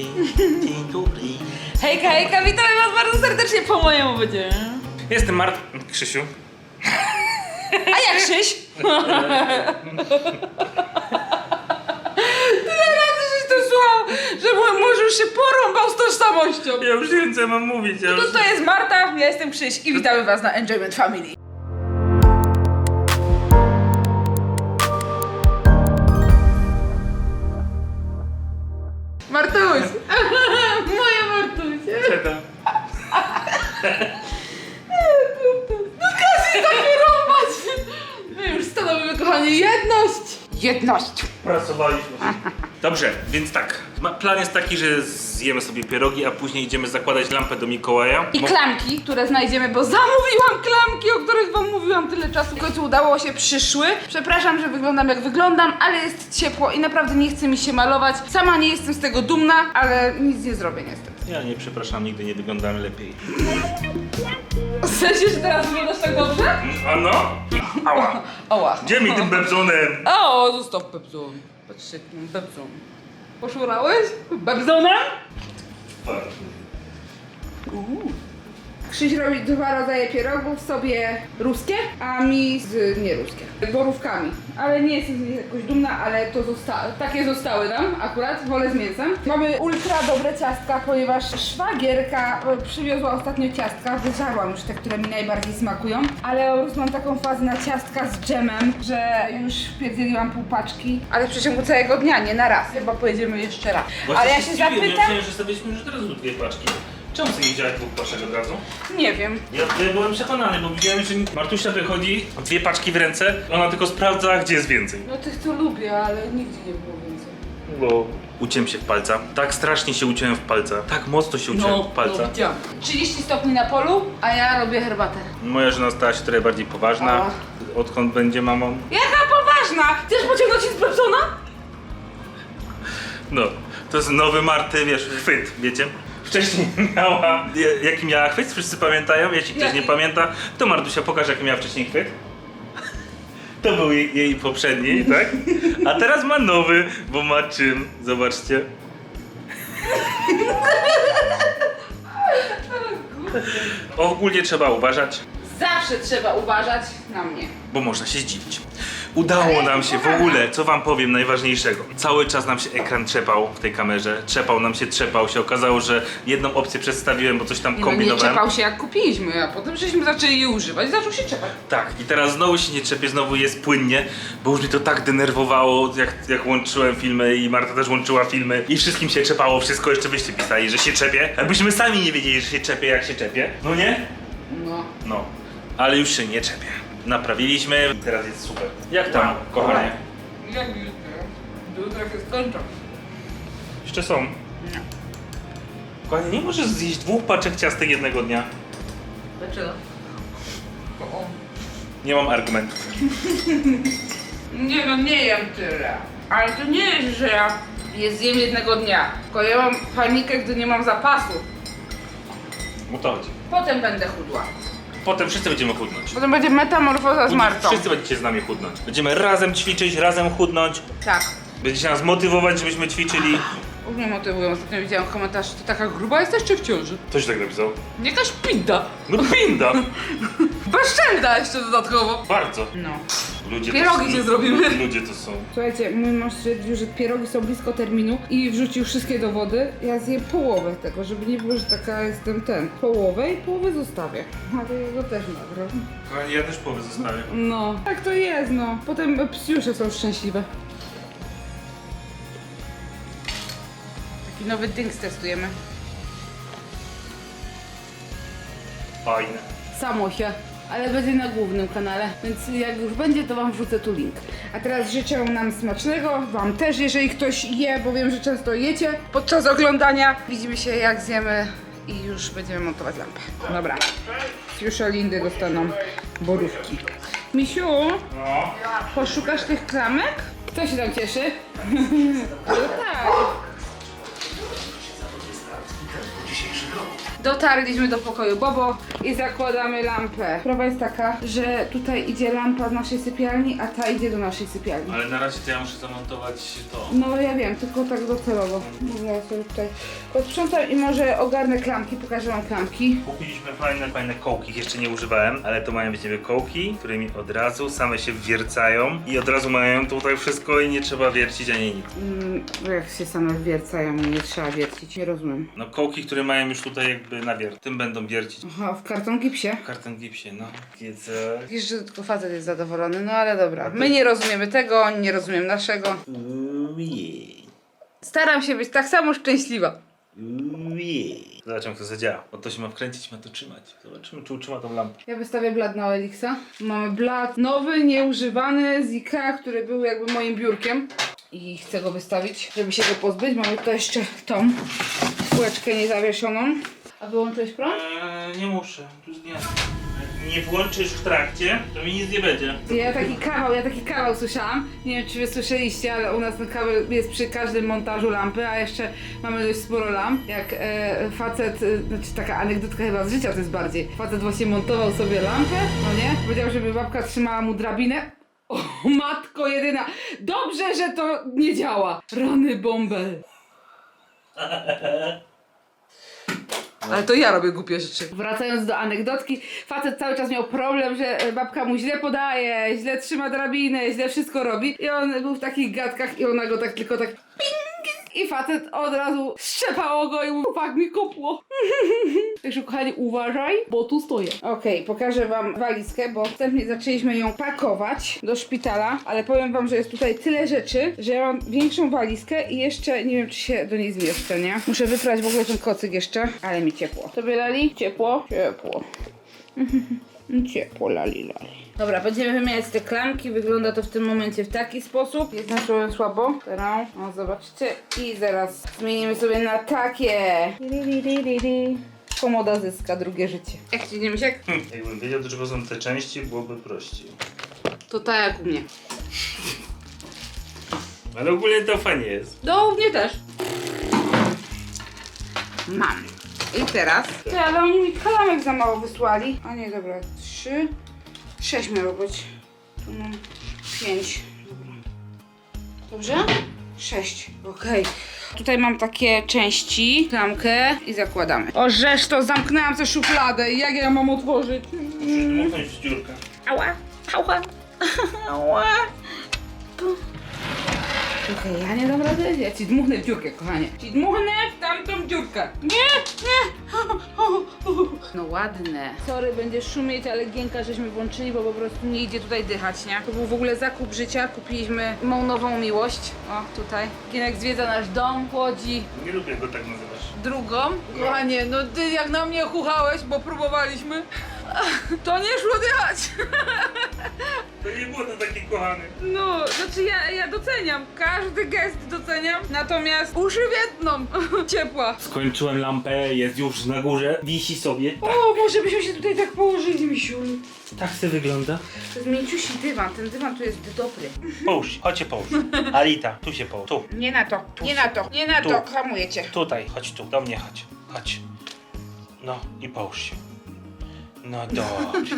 dobry, dzień dobry. Hejka, hejka, witamy was bardzo serdecznie po moim uwodzie. Jestem Mart... Krzysiu. A jak Krzyś? Tyle razy żeś to słuchał, że mój mąż już się porąbał z tożsamością. Ja już nie wiem co mam mówić. Ja No już... to jest Marta, ja jestem Krzyś i witamy was na Enjoyment Family. No każ tak wyrąbać! My już stanowimy, kochani, jedność! Jedność! Pracowaliśmy. Dobrze, więc tak. Ma- Plan jest taki, że zjemy sobie pierogi, a później idziemy zakładać lampę do Mikołaja. I Mo- klamki, które znajdziemy, bo zamówiłam klamki, o których wam mówiłam tyle czasu. W końcu udało się, przyszły. Przepraszam, że wyglądam jak wyglądam, ale jest ciepło i naprawdę nie chce mi się malować. Sama nie jestem z tego dumna, ale nic nie zrobię niestety. Ja nie przepraszam, nigdy nie wyglądam lepiej. W sensie, że teraz wyglądasz tak dobrze? A no? Ała. Oła. Gdzie mi tym bebzonem? O, zostaw Bebzon. Patrzcie, mam Bebzon. Poszurałeś? Bebzonem? Krzyś robi dwa rodzaje pierogów, sobie ruskie, a mi z nieruskie. Borówkami. Ale nie jestem z nich jakoś dumna, ale to zosta takie zostały nam akurat, wolę z mięsem. Mamy ultra dobre ciastka, ponieważ szwagierka e, przywiozła ostatnio ciastka, wyżarłam już te, które mi najbardziej smakują, ale już mam taką fazę na ciastka z dżemem, że już wpierdzieliłam pół paczki. Ale w przeciągu całego dnia, nie na raz. Chyba pojedziemy jeszcze raz. ale ja się zapytam... Myślałem, że sobie już od razu dwie paczki. Czemu sobie nie wziąłeś dwóch paczek od razu? Nie wiem. Ja, ja byłem przekonany, bo widziałem, że Martusia wychodzi, dwie paczki w ręce, ona tylko sprawdza, gdzie jest więcej. No tych to lubię, ale nigdzie nie było więcej. Bo uciąłem się w palca. Tak strasznie się uciąłem w palca. Tak mocno się uciąłem w palca. widziałam. 30 stopni na polu, a ja robię herbatę. Moja żona stała się trochę bardziej poważna. Odkąd będzie mamą? Jaka poważna! Chcesz pociągnąć się z Pepsona? No, to jest nowy Marty, wiesz, chwyt, wiecie? Wcześniej miała. ja- Jaki miała chwyt? Wszyscy pamiętają? Jeśli ktoś Jaki? nie pamięta, to Martusia pokaż, jaki miała wcześniej chwyt. To był jej, jej poprzedni, tak? A teraz ma nowy, bo ma czym. Zobaczcie. Ogólnie trzeba uważać, Zawsze trzeba uważać na mnie. bo można się zdziwić. Udało nam się w ogóle, co wam powiem najważniejszego. Cały czas nam się ekran trzepał w tej kamerze. Trzepał nam się, trzepał się. Okazało, że jedną opcję przedstawiłem, bo coś tam Nie, no, nie kombinowałem. czepał się jak kupiliśmy, a potem żeśmy zaczęli je używać i zaczął się czepać. Tak, i teraz znowu się nie trzepie, znowu jest płynnie, bo już mnie to tak denerwowało, jak, jak łączyłem filmy i Marta też łączyła filmy i wszystkim się czepało, wszystko jeszcze byście pisali, że się czepie. Jakbyśmy sami nie wiedzieli, że się czepie, jak się czepie. No nie? No. No, ale już się nie czepie. Naprawiliśmy, teraz jest super. Jak tam, kochanie? Jak jutro? Jutro się skończą. Jeszcze są. Kochanie, nie możesz zjeść dwóch paczek ciastek jednego dnia. Dlaczego? Nie mam argumentów. Nie no, nie jem tyle. Ale to nie jest, że ja je zjem jednego dnia. Tylko ja mam panikę, gdy nie mam zapasu. O to chodzi. Potem będę chudła. Potem wszyscy będziemy chudnąć. Potem będzie metamorfoza z Martą. Wszyscy będziecie z nami chudnąć. Będziemy razem ćwiczyć, razem chudnąć. Tak. Będziecie nas motywować, żebyśmy ćwiczyli. Mnie motywują. Ostatnio widziałam komentarz, ty taka gruba jesteś czy w ciąży? Ktoś tak napisał. Jakaś pinda. No pinda! Bezczęda jeszcze dodatkowo. Bardzo. No. Ludzie Pierogi to, się zrobimy. Ludzie to są. Słuchajcie, mój mąż stwierdził, że pierogi są blisko terminu i wrzucił wszystkie do wody. Ja zjem połowę tego, żeby nie było, że taka jestem ten. Połowę i połowę zostawię. Ale jego też. Kochani, ja też połowę zostawię. No. Tak to jest, no. Potem psiusze są szczęśliwe. Taki nowy dings testujemy. Fajne. Samo się. Ale będzie na głównym kanale, więc jak już będzie, to wam wrzucę tu link. A teraz życzę nam smacznego, wam też, jeżeli ktoś je, bo wiem, że często jecie podczas oglądania. Widzimy się jak zjemy i już będziemy montować lampę. Dobra. Już Lindy dostaną borówki. Misiu, No. poszukasz tych klamek? Kto się tam cieszy? No tak. Let's go. Dotarliśmy do pokoju Bobo i zakładamy lampę. Sprawa jest taka, że tutaj idzie lampa z naszej sypialni, a ta idzie do naszej sypialni. Ale na razie to ja muszę zamontować to. No ja wiem, tylko tak docelowo. Ja sobie tutaj posprzątam i może ogarnę klamki, pokażę wam klamki. Kupiliśmy fajne, fajne kołki, ich jeszcze nie używałem, ale to mają być niby kołki, którymi od razu same się wiercają i od razu mają tutaj wszystko i nie trzeba wiercić ani nic. Mm, jak się same wiercają i nie trzeba wiercić, nie rozumiem. No kołki, które mają już tutaj jakby nawier, tym będą wiercić. Aha, w karton gipsie? W karton gipsie, no. Wiedzę. Wiesz, że tylko facet jest zadowolony, no ale dobra. My nie rozumiemy tego, oni nie rozumiem naszego. Ujej. Staram się być tak samo szczęśliwa. Ujej. Zobaczmy jak to zadziała. Bo to się ma wkręcić, ma to trzymać. Zobaczymy czy utrzyma tą lampę. Ja wystawię blat na Elixa. Mamy blat nowy, nieużywany z Ikea, który był jakby moim biurkiem. I chcę go wystawić, żeby się go pozbyć. Mamy tutaj jeszcze tą półeczkę niezawieszoną. A wyłączyłeś prąd? Eee, nie muszę, tu zgniazdę. Nie włączysz w trakcie, to mi nic nie będzie. Ja taki kawał, ja taki kawał słyszałam. Nie wiem, czy wy słyszeliście, ale u nas ten kabel jest przy każdym montażu lampy, a jeszcze mamy dość sporo lamp. Jak e, facet, e, znaczy taka anegdotka chyba z życia to jest bardziej. Facet właśnie montował sobie lampę, no nie? Powiedział, żeby babka trzymała mu drabinę. O, matko jedyna! Dobrze, że to nie działa! Rany bąbel! Ale to ja robię głupie rzeczy. Wracając do anegdotki, facet cały czas miał problem, że babka mu źle podaje, źle trzyma drabinę, źle wszystko robi. I on był w takich gadkach i ona go tak tylko tak ping! I facet od razu strzepało go i mówił, fuck mi kopło. Także kochani, uważaj, bo tu stoję. Okej, pokażę wam walizkę, bo wstępnie zaczęliśmy ją pakować do szpitala, ale powiem wam, że jest tutaj tyle rzeczy, że ja mam większą walizkę i jeszcze nie wiem, czy się do niej zmieszczę, nie? Muszę wyprać w ogóle ten kocyk jeszcze, ale mi ciepło. Tobie lali? Ciepło? Ciepło. Ciepło, lali, lali. Dobra, będziemy wymieniać te klamki. Wygląda to w tym momencie w taki sposób. Jest na trochę słabo. Teraz, o zobaczcie. I zaraz zmienimy sobie na takie. Komoda zyska drugie życie. Jak ci nie? Hm, jakbym wiedział, do czego są te części, byłoby prościej. To tak jak u mnie. Ale ogólnie to fajnie jest. No, u mnie też. Mam. I teraz? Ty, ale oni mi kalamek za mało wysłali. A nie, dobra, trzy. Sześć miało być. Tu mam pięć. Dobra. Dobrze? Sześć. Okej. Tutaj mam takie części, klamkę i zakładamy. O, żeż to zamknęłam tę szufladę. Jak ja mam otworzyć? Dmuchnąć w dziurkę. Ała, ała, ała. Okej, ja nie dam rady. Ja ci dmuchnę w dziurkę, kochanie. Ci dmuchnę w tamtą dziurkę. Nie, nie. No ładne. Sorry, będzie szumieć, ale Gienka żeśmy włączyli, bo po prostu nie idzie tutaj dychać, nie? To był w ogóle zakup życia. Kupiliśmy mą nową miłość. O, tutaj. Gienek zwiedza nasz dom, chłodzi Nie lubię go tak nazywasz. drugą. Kochanie, no ty jak na mnie chuchałeś, bo próbowaliśmy, to nie szło dychać. To nie było to takie kochane. No, znaczy ja, ja doceniam, każdy gest doceniam, natomiast uszy wietną, ciepła. Skończyłem lampę, jest już na górze, wisi sobie. O, może byśmy się tutaj tak położyli, misiu. Tak se wygląda. To jest mięciusi dywan, ten dywan tu jest dobry. Połóż, chodź się połóż. Alita, tu się połóż. Tu, Nie na to, nie na to, nie na Tu. to, hamujecie. tutaj, chodź tu, do mnie chodź. Chodź. No i połóż się. No dobrze.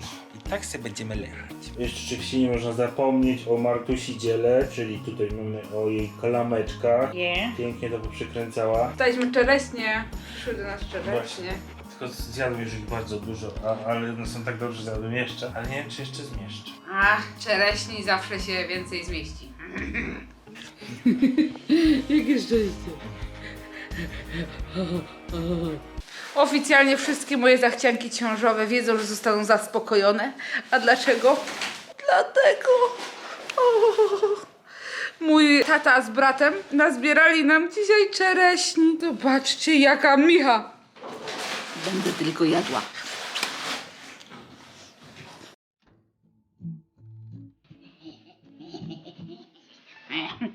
No i tak sobie będziemy leżeć. Jeszcze oczywiście nie można zapomnieć o Martusi dziele, czyli tutaj mamy o jej klameczkach. Nie. Pięknie to przykręcała. Dostaliśmy czereśnie, przyszły do nas czereśnie. Tylko zjadłem już ich bardzo dużo, a, ale one są tak dobrze, że zjadłem jeszcze. Ale nie wiem, czy jeszcze zmieszczę. Ach, czereśni zawsze się więcej zmieści. Jakie szczęście. Oficjalnie wszystkie moje zachcianki ciążowe wiedzą, że zostaną zaspokojone. A dlaczego? Dlatego. O, mój tata z bratem nazbierali nam dzisiaj czereśni. Zobaczcie, jaka micha. Będę tylko jadła.